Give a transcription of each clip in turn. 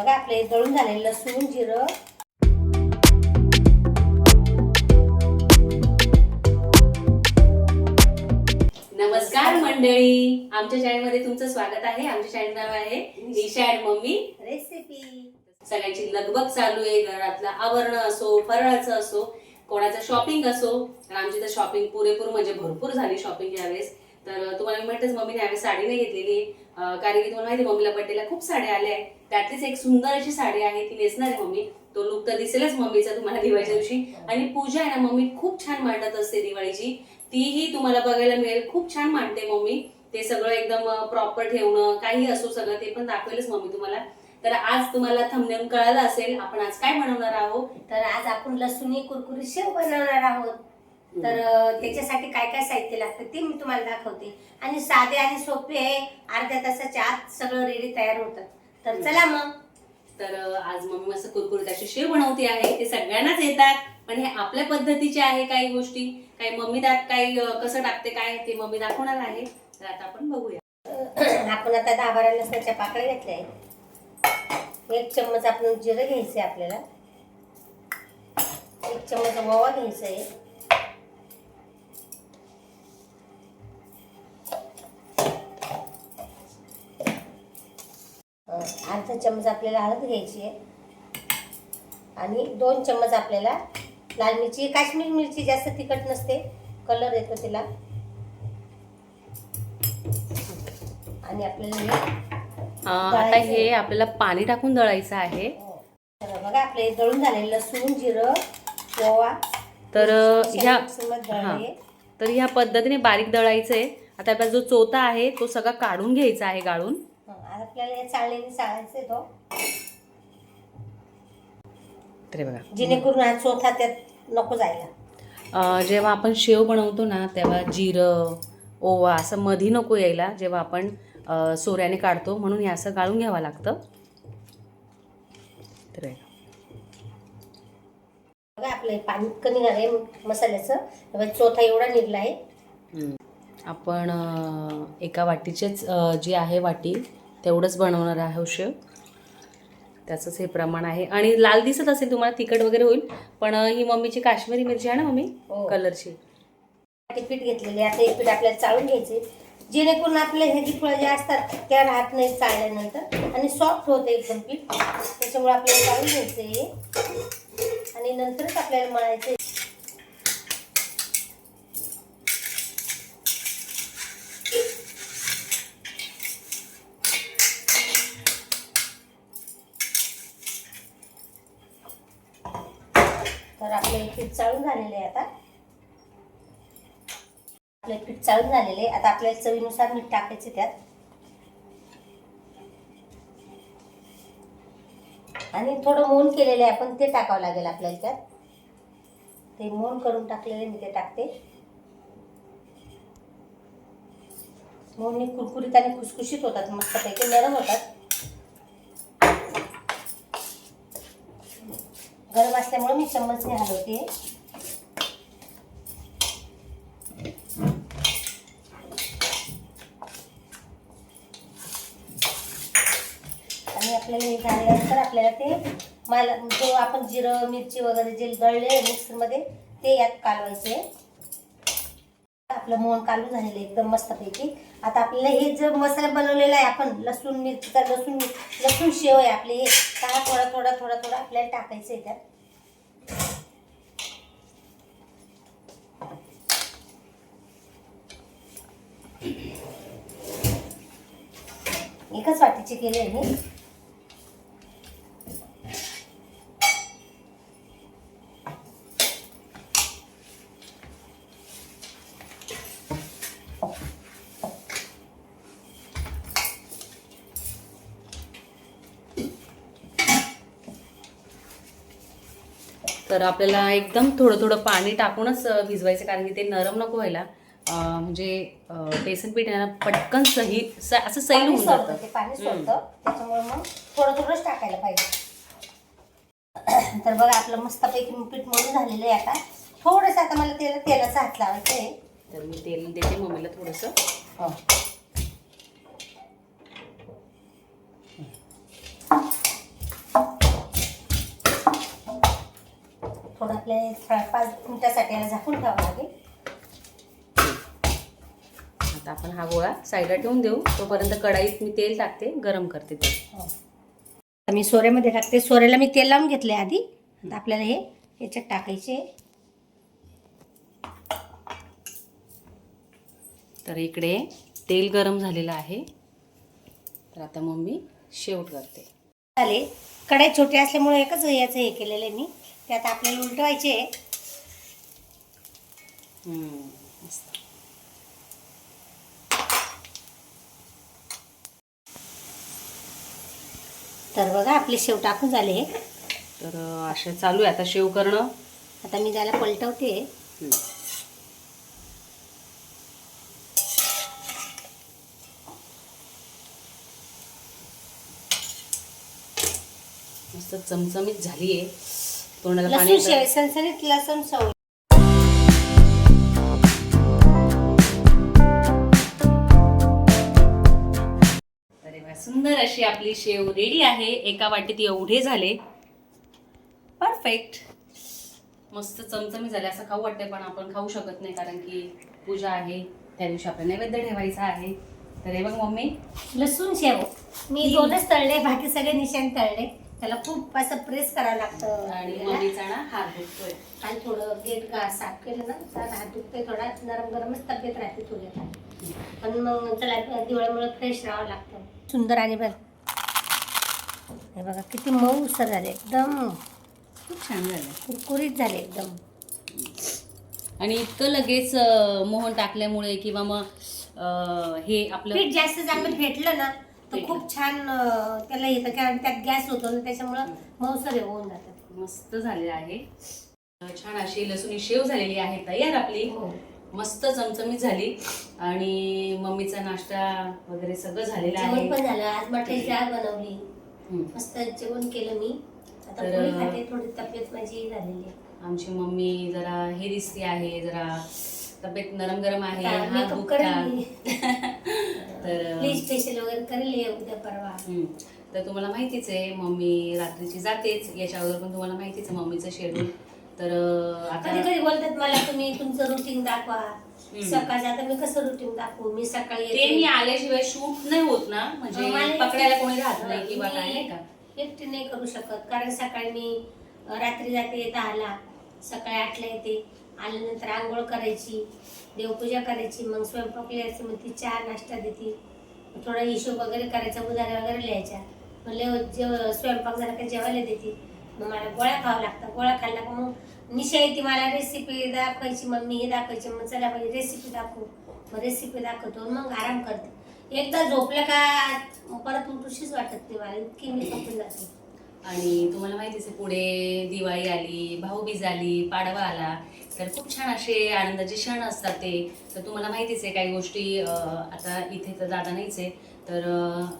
बघा आपले दळून झालेलं लसूण जिरं. नमस्कार मंडळी. आमच्या चॅनलमध्ये तुमचं स्वागत आहे. आमच्या चॅनल नाव आहे ईशा अँड मम्मी. रेसिपी सगळ्यांची लगबग चालू आहे. घरातलं आवरण असो फराळाचं असो कोणाचं शॉपिंग असो. तर आमची तर शॉपिंग पुरेपूर म्हणजे भरपूर झाली शॉपिंग यावेळेस. तर तुम्हाला माहितीच मम्मीने यावेळेस साडी नाही घेतलेली. कारण की तुम्हाला माहिती मम्मीला बड्डेला खूप साड्या आल्या आहेत. त्यातलीच एक सुंदर अशी साडी आहे ती नेसणार आहे मम्मी. तो लुक तर दिसेलच मम्मीचा तुम्हाला दिवाळीच्या दिवशी. आणि पूजा आहे ना मम्मी खूप छान मांडत असते दिवाळीची. तीही तुम्हाला बघायला मिळेल. खूप छान मांडते मम्मी. ते सगळं एकदम प्रॉपर ठेवणं काही असो सगळं ते पण दाखवेलच मम्मी तुम्हाला. तर आज तुम्हाला थंबनेम कळालं असेल. आपण आज काय बनवणार आहोत? तर आज आपण लसुणी कुरकुरी शेव बनवणार आहोत. तर त्याच्यासाठी काय काय साहित्य लागतं ते मी तुम्हाला दाखवते. आणि साधे आणि सोपे आहे अर्ध्या तासाच्या आत सगळं रेडी तयार होतं. तर चला मग. तर आज मम्मी मस्त कुरकुरीत अशी शेव बनवते आहे. ते सगळ्यांनाच येतात. पण हे आपल्या पद्धतीचे आहे काही गोष्टी. काही मम्मी त्यात काही कसं टाकते काय ते मम्मी दाखवणार आहे. तर आता आपण बघूया. आपण आता दहा बारा लसणाच्या पाकळ्या घेतल्या आहेत. एक चम्मच आपण जिरं घ्यायचं आहे आपल्याला. एक चम्मच ओवा घ्यायचा आहे अं, अर्धा चम्मच आपल्याला हळद घ्यायची आहे. आणि दोन चम्मच आपल्याला लाल मिरची काश्मीर मिरची जास्त तिखट नसते. कलर येतो तिला. आणि आपल्याला हे आता हे आपल्याला पाणी टाकून दळायचं आहे. तर बघा आपले दळून झालेलं लसूण जिरं तर ह्या हा. तर ह्या पद्धतीने बारीक दळायचं आहे आता आपला जो चोथा आहे तो सगळा काढून घ्यायचा आहे गाळून. हं, आपल्याला हे चाळणीने चाळायचं तो. तरी बघा. जेणेकरून हा चोथा त्यात नको जायला. अ, जेव्हा आपण शेव बनवतो ना तेव्हा जिरं ओवा असं मधी नको यायला. जेव्हा आपण अ, सोऱ्याने काढतो म्हणून हे असं गाळून घ्यावं लागतं. तर. बघा. आपलं हे पाणी इतकं निघालंय मसाल्याचं. तेव्हा चोथा एवढा निघला आहे. हम्म. आपण अ, एका वाटीचेच अ, जी आहे वाटी तेवढंच बनवणार आहोत शेव त्याचंच हे प्रमाण आहे. आणि लाल दिसत असेल तुम्हाला तिखट वगैरे होईल पण ही मम्मीची काश्मीरी मिरची आहे ना मम्मी? हो. कलरची. ते पीठ घेतलेले आता हे पीठ आपल्याला चाळून घ्यायचे. जेणेकरून आपले हे जी फळं जे असतात त्या राहत नाही चाळल्यानंतर. आणि सॉफ्ट होतं एकदम पीठ. त्याच्यामुळे आपल्याला चाळून घ्यायचं. हे आणि नंतरच आपल्याला मळायचं तर आपलं हे पीठ चाळून झालेले आहे आता. आपले पीठ चाळून झालेले आता आपल्याला चवीनुसार मीठ टाकायचे त्यात. आणि थोडं मोन केलेलं आहे आपण ते टाकावं लागेल आपल्याला त्यात. ते मोन करून टाकलेले मी ते टाकते. मोहनी कुरकुरीत आणि खुसखुशीत होतात मस्तपैकी नरम होतात. गरम असल्यामुळे मी चम्मचने हलवते. आणि आपल्याला हे झाल्यानंतर आपल्याला ते मला जो आपण जिरं मिरची वगैरे जे दळले मिक्सरमध्ये ते यात कालवायचे. आपलं मोहन कालून झालेलं आहे एकदम मस्तपैकी. आता आपल्याला हे जो मसाला बनवलेला आहे आपण लसूण मिरचीचा लसूण लसूण शेव आहे आपले हे का थोडा थोडा थोडा थोडा आपल्याला टाकायचं आहे त्यात. एकच वाटीचे केले आहे. मी तर आपल्याला एकदम थोडं थोडं पाणी टाकूनच भिजवायचं कारण की ते नरम नको व्हायला. म्हणजे बेसन पीठ पटकन सही असं सैल होऊन जातं. ते पाणी हम्म. सोडतं. त्याच्यामुळे मग थोडं थोडंच टाकायला पाहिजे. तर बघा आपलं मस्तपैकी पीठ मळून झालेलं आहे आता. थोडंसं आता मला तेल तेलाचा हात लावायचा आहे. तर मी तेल देते मम्मीला थोडंसं हो. आपल्याला पाच मिनिटासाठी याला झाकून ठेवावं लागेल. आता आपण हा गोळा साईडला ठेवून देऊ. तोपर्यंत कढाईत मी तेल टाकते गरम करते ते. हो. मी सोऱ्यामध्ये टाकते. सोऱ्याला मी तेल लावून घेतले आधी. आपल्याला हे याच्यात टाकायचे. तर इकडे तेल गरम झालेलं आहे. तर आता मग मी शेवट करते. झाले कढाई छोटी असल्यामुळे एकच याचं हे केलेलं आहे मी. ते आता आपल्याला उलटवायचे. तर बघा आपले शेव टाकून झाले तर असे चालू आहे आता शेव करणं. आता मी त्याला पलटवते. मस्त चमचमीत झाली आहे तोंडाला पाणी. सणसणीत लसूण सवय. सुंदर अशी आपली शेव रेडी आहे. एका वाटीत एवढे झाले. परफेक्ट मस्त चमचमी झाले. असं खाऊ वाटते पण आपण खाऊ शकत नाही कारण की पूजा आहे. त्या दिवशी आपला नैवेद्य ठेवायचा आहे. तर हे बघ मम्मी. लसूण शेव. मी दोनच तळले बाकी सगळे निशाण तळले. त्याला खूप असं प्रेस करावं लागतं. आणि. मम्मीचा ना हात दुखतोय. आणि थोडं गेट साफ केलं ना तर हात दुखते थोडा नरम गरमच तब्येत राहते थोड्या पण मग त्याला दिवाळीमुळे फ्रेश राहावं लागतं. सुंदर आणि बघ. हे बघा किती मऊ सर झाले एकदम. खूप छान झालं. कुरकुरीत झाले एकदम. आणि इतकं लगेच अं, मोहन टाकल्यामुळे किंवा मग अं, हे आपलं पीठ जास्त चांगलं फेटलं ना तर. खूप छान अं, त्याला येतं कारण त्यात गॅस होतो ना त्याच्यामुळं मऊसर हे होऊन जातात मस्त झाले आहे. छान अशी लसूणी शेव झालेली आहे तयार आपली. हो. मस्त चमचमीत झाली. आणि मम्मीचा नाश्ता वगैरे सगळं झालेलं आहे. जेवण पण झालं. आज मठाची डाळ बनवली. हम्म. मस्त जेवण केलं मी. आता तर- पोळी खाते. थोडी तब्येत माझी झालेली आहे. आमची मम्मी जरा हे दिसती आहे. जरा तब्येत नरम गरम आहे. आता हात makeup दुखता. करेल मी. फेशियल वगैरे करेल हे उद्या परवा. हम्म. तर तुम्हाला माहितीच आहे मम्मी रात्रीची जातेच. याच्या अगोदर पण तुम्हाला माहितीच आहे मम्मीचं शेड्यूल तर अं, कधी आता कधी बोलतात मला तुम्ही तुमचं रुटीन दाखवा. सकाळचं आता मी कसं रुटीन दाखवू? मी सकाळी ते मी. आल्याशिवाय शूट नाही होत ना. म्हणजे मला पकडायला कोणी राहत नाही किंवा मी काय नाही का? एकटी नाही करू शकत. कारण सकाळी मी अं, रात्री जाते दहाला. सकाळी आठला येते. आल्यानंतर आंघोळ करायची देवपूजा करायची मग स्वयंपाक लिहायची मग ती चहा नाश्ता देते. थोडा हिशोब वगैरे करायचा उधाऱ्या वगैरे लिहायच्या मग लेव हो, जेव स्वयंपाक झाला का जेवायला देते. मग मला गोळ्या खावं लागतं. गोळ्या खाल्ला का मग निशा येते मला रेसिपी दाखवायची मम्मी हे दाखवायची. मग चला पाहिजे रेसिपी दाखवू. मग रेसिपी दाखवतो मग आराम करते. एकदा झोपलं का परत उठूशीच वाटत नाही मला. इतकी मी झोपून जाते. आणि तुम्हाला माहितीच आहे पुढे दिवाळी आली भाऊबीज आली पाडवा आला तर खूप छान असे आनंदाचे क्षण असतात ते. तर तुम्हाला माहितीच आहे काही गोष्टी आता इथे तर दादा नाहीच आहे तर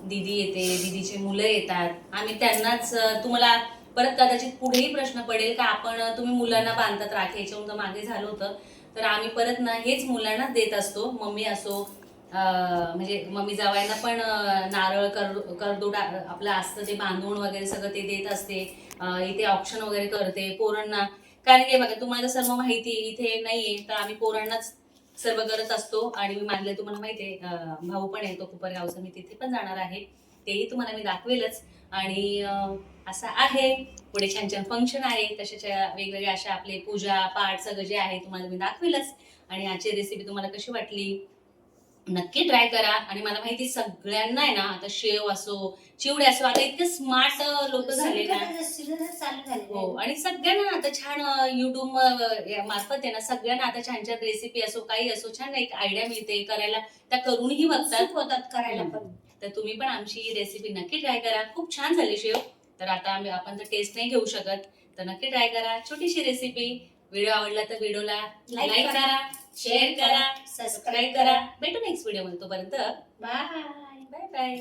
दीदी येते दीदीचे मुलं येतात. आम्ही त्यांनाच तुम्हाला परत कदाचित पुढेही प्रश्न पडेल का आपण तुम्ही मुलांना बांधतात राखायच्या तर मागे झालं होतं. तर आम्ही परत ना हेच मुलांना देत असतो मम्मी असो म्हणजे मम्मी जावायला पण नारळ कर करदोडा आपलं असतं ते बांधून वगैरे सगळं ते देत असते. इथे ऑप्शन वगैरे करते पोरांना. कारण की बघा तुम्हाला सर्व माहिती इथे नाहीये तर आम्ही पोरांनाच सर्व करत असतो. आणि मी मानले तुम्हाला माहिती आहे भाऊ पण आहे तो कुपरगावचा मी तिथे पण जाणार आहे. तेही तुम्हाला मी दाखवेलच. आणि असं आहे पुढे छान छान फंक्शन आहे तशाच्या वेगवेगळ्या अशा आपले पूजा पाठ सगळं जे आहे तुम्हाला मी दाखवेलच. आणि आजची रेसिपी तुम्हाला कशी वाटली? नक्की ट्राय करा. आणि मला माहिती सगळ्यांना आहे ना आता शेव असो चिवडे असो आता इतके स्मार्ट लोक झाले ना. हो आणि सगळ्यांना आता छान युट्यूब मार्फत आहे ना सगळ्यांना आता छान छान रेसिपी असो काही असो छान एक आयडिया मिळते करायला. त्या करूनही बघतात. होतात करायला पण. तर तुम्ही पण आमची रेसिपी नक्की ट्राय करा. खूप छान झाली शेव. तर आता आपण तर टेस्ट नाही घेऊ शकत. तर नक्की ट्राय करा. छोटीशी रेसिपी व्हिडिओ आवडला तर व्हिडिओला Like लाईक करा, करा शेअर करा सबस्क्राईब सबस्क्राईब करा. भेटू नेक्स्ट व्हिडिओमध्ये तोपर्यंत. Bye bye bye